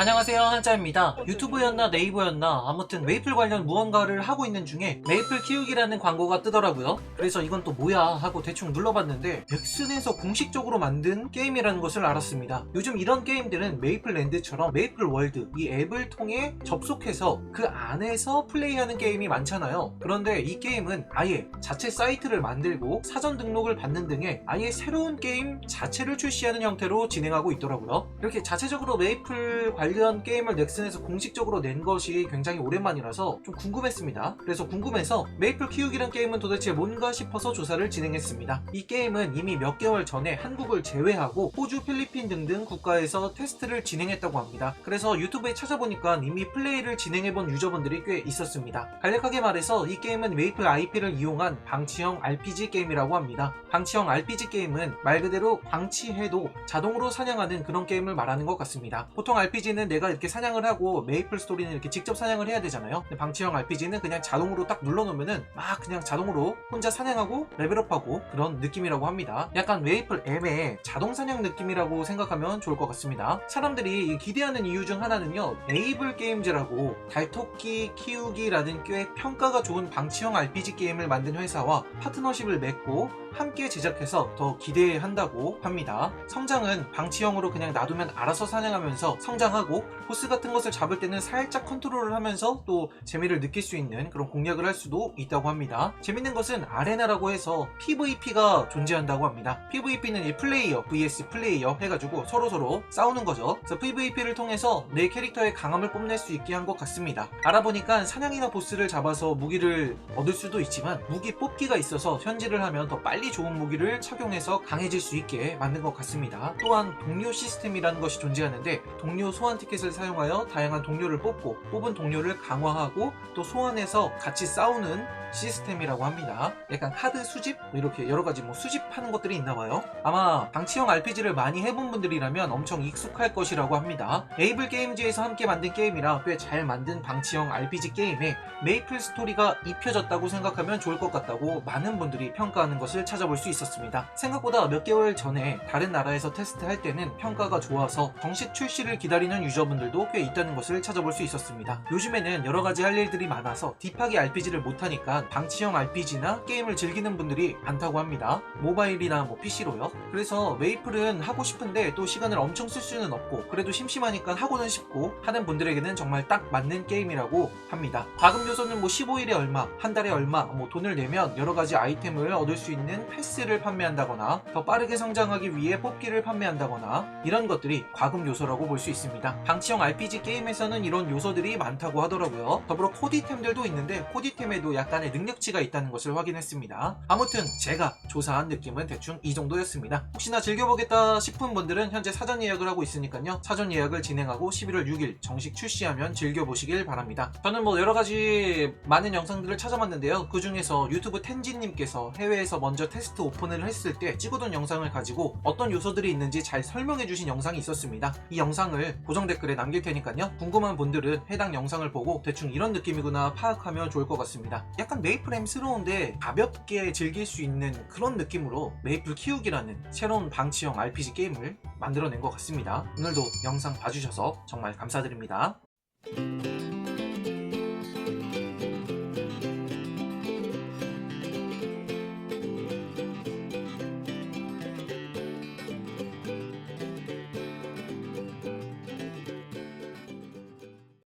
안녕하세요 한자입니다. 유튜브였나 네이버였나 아무튼 메이플 관련 무언가를 하고 있는 중에 메이플 키우기라는 광고가 뜨더라고요. 그래서 이건 또 뭐야 하고 대충 눌러봤는데 넥슨에서 공식적으로 만든 게임이라는 것을 알았습니다. 요즘 이런 게임들은 메이플 랜드처럼 메이플 월드 이 앱을 통해 접속해서 그 안에서 플레이하는 게임이 많잖아요. 그런데 이 게임은 아예 자체 사이트를 만들고 사전 등록을 받는 등의 아예 새로운 게임 자체를 출시하는 형태로 진행하고 있더라고요. 이렇게 자체적으로 메이플 관련 게임을 넥슨에서 공식적으로 낸 것이 굉장히 오랜만이라서 좀 궁금했습니다. 그래서 궁금해서 메이플 키우기란 게임은 도대체 뭔가 싶어서 조사를 진행했습니다. 이 게임은 이미 몇 개월 전에 한국을 제외하고 호주, 필리핀 등등 국가에서 테스트를 진행했다고 합니다. 그래서 유튜브에 찾아보니까 이미 플레이를 진행해본 유저분들이 꽤 있었습니다. 간략하게 말해서 이 게임은 메이플 IP를 이용한 방치형 RPG 게임이라고 합니다. 방치형 RPG 게임은 말 그대로 방치해도 자동으로 사냥하는 그런 게임을 말하는 것 같습니다. 보통 RPG는 내가 이렇게 사냥을 하고 메이플 스토리는 이렇게 직접 사냥을 해야 되잖아요. 근데 방치형 RPG는 그냥 자동으로 딱 눌러놓으면은 막 그냥 자동으로 혼자 사냥하고 레벨업하고 그런 느낌이라고 합니다. 약간 메이플 M의 자동 사냥 느낌이라고 생각하면 좋을 것 같습니다. 사람들이 기대하는 이유 중 하나는요. 네이블 게임즈라고 달토끼 키우기라는 꽤 평가가 좋은 방치형 RPG 게임을 만든 회사와 파트너십을 맺고 함께 제작해서 더 기대한다고 합니다. 성장은 방치형으로 그냥 놔두면 알아서 사냥하면서 성장하고 보스 같은 것을 잡을 때는 살짝 컨트롤을 하면서 또 재미를 느낄 수 있는 그런 공략을 할 수도 있다고 합니다. 재밌는 것은 아레나라고 해서 PVP가 존재한다고 합니다. PVP는 이 플레이어 vs 플레이어 해가지고 서로서로 싸우는 거죠. 그래서 PVP를 통해서 내 캐릭터의 강함을 뽐낼 수 있게 한 것 같습니다. 알아보니까 사냥이나 보스를 잡아서 무기를 얻을 수도 있지만 무기 뽑기가 있어서 현질을 하면 더 빨리 좋은 무기를 착용해서 강해질 수 있게 만든 것 같습니다. 또한 동료 시스템이라는 것이 존재하는데 동료 소환 티켓을 사용하여 다양한 동료를 뽑고 뽑은 동료를 강화하고 또 소환해서 같이 싸우는 시스템이라고 합니다. 약간 카드 수집 뭐 이렇게 여러 가지 뭐 수집하는 것들이 있나 봐요. 아마 방치형 RPG를 많이 해본 분들이라면 엄청 익숙할 것이라고 합니다. 에이블 게임즈에서 함께 만든 게임이라 꽤 잘 만든 방치형 RPG 게임에 메이플 스토리가 입혀졌다고 생각하면 좋을 것 같다고 많은 분들이 평가하는 것을 찾아볼 수 있었습니다. 생각보다 몇 개월 전에 다른 나라에서 테스트할 때는 평가가 좋아서 정식 출시를 기다리는 유저분들도 꽤 있다는 것을 찾아볼 수 있었습니다. 요즘에는 여러 가지 할 일들이 많아서 딥하게 RPG를 못하니까 방치형 RPG나 게임을 즐기는 분들이 많다고 합니다. 모바일이나 뭐 PC로요. 그래서 메이플은 하고 싶은데 또 시간을 엄청 쓸 수는 없고 그래도 심심하니까 하고는 싶고 하는 분들에게는 정말 딱 맞는 게임이라고 합니다. 과금 요소는 뭐 15일에 얼마, 한 달에 얼마, 뭐 돈을 내면 여러 가지 아이템을 얻을 수 있는 패스를 판매한다거나 더 빠르게 성장하기 위해 뽑기를 판매한다거나 이런 것들이 과금 요소라고 볼 수 있습니다. 방치형 RPG 게임에서는 이런 요소들이 많다고 하더라고요. 더불어 코디템들도 있는데 코디템에도 약간의 능력치가 있다는 것을 확인했습니다. 아무튼 제가 조사한 느낌은 대충 이 정도였습니다. 혹시나 즐겨보겠다 싶은 분들은 현재 사전 예약을 하고 있으니까요. 사전 예약을 진행하고 11월 6일 정식 출시하면 즐겨보시길 바랍니다. 저는 뭐 여러 가지 많은 영상들을 찾아봤는데요. 그 중에서 유튜브 텐진님께서 해외에서 먼저 테스트 오픈을 했을 때 찍어둔 영상을 가지고 어떤 요소들이 있는지 잘 설명해주신 영상이 있었습니다. 이 영상을 고정 댓글에 남길 테니까요. 궁금한 분들은 해당 영상을 보고 대충 이런 느낌이구나 파악하면 좋을 것 같습니다. 약간 메이플햄스러운데 가볍게 즐길 수 있는 그런 느낌으로 메이플 키우기라는 새로운 방치형 RPG 게임을 만들어낸 것 같습니다. 오늘도 영상 봐주셔서 정말 감사드립니다.